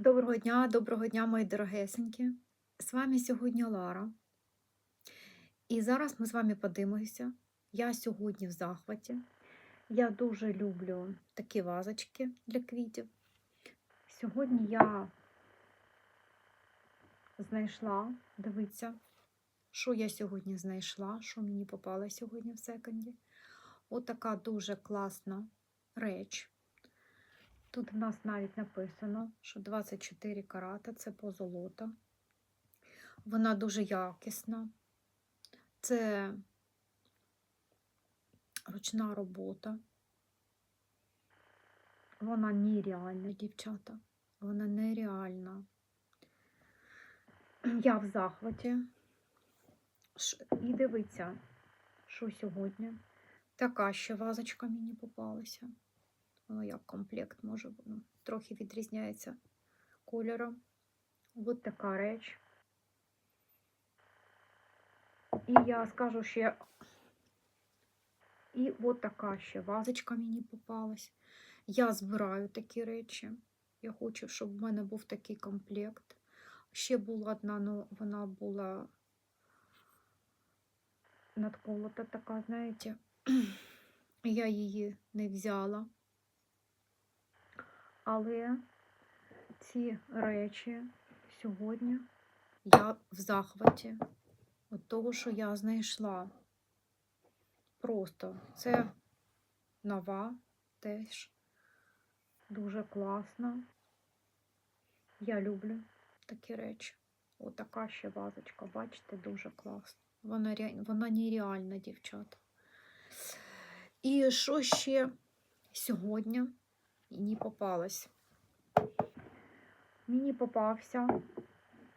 Доброго дня, доброго дня, мої дорогесенькі. З вами сьогодні Лара. І зараз ми з вами подивимося. Я сьогодні в захваті. Я дуже люблю такі вазочки для квітів. Сьогодні я знайшла, дивіться, що я сьогодні знайшла, що мені попало сьогодні в секонді. Отака дуже класна реч. Тут в нас навіть написано, що 24 карата це позолота. Вона дуже якісна. Це ручна робота. Вона нереальна, дівчата. Вона нереальна. Я в захваті. І дивіться, що сьогодні. Така ще вазочка мені попалася. Воно як комплект може ну, трохи відрізняється кольором. Ось така реч. І я скажу ще, і от така ще вазочка мені попалась. Я збираю такі речі. Я хочу, щоб в мене був такий комплект. Ще була одна, але вона була надколота така, знаєте. Я її не взяла. Але ці речі сьогодні я в захваті від того, що я знайшла. Просто це нова теж дуже класна. Я люблю такі речі. Отака ще вазочка, бачите, дуже класна. Вона, вона нереальна, дівчата. І що ще сьогодні мені попалось? Мені попався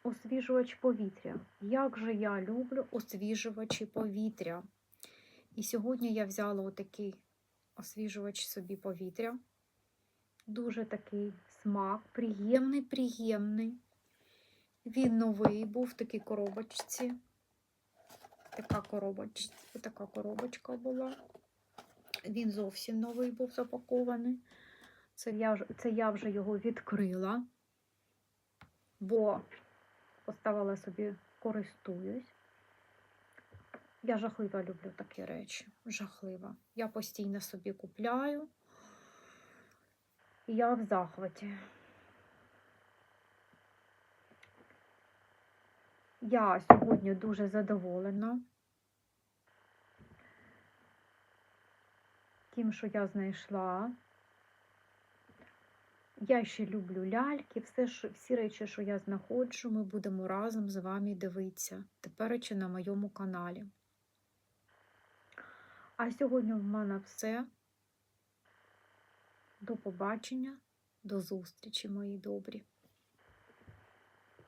освіжувач повітря. Як же я люблю освіжувачі повітря. І сьогодні я взяла отакий освіжувач собі повітря. Дуже такий смак, приємний, приємний. Він новий був в такій коробочці. Така коробочка, така коробочка була. Він зовсім новий був запакований. Це я, це я вже його відкрила, бо поставила собі, користуюсь. Я жахливо люблю такі речі. Жахливо. Я постійно собі купляю. І я в захваті. Я сьогодні дуже задоволена тим, що я знайшла. Я ще люблю ляльки, все, що, всі речі, що я знаходжу, ми будемо разом з вами дивитися. Тепер чи на моєму каналі. А сьогодні в мене все. До побачення, до зустрічі, мої добрі.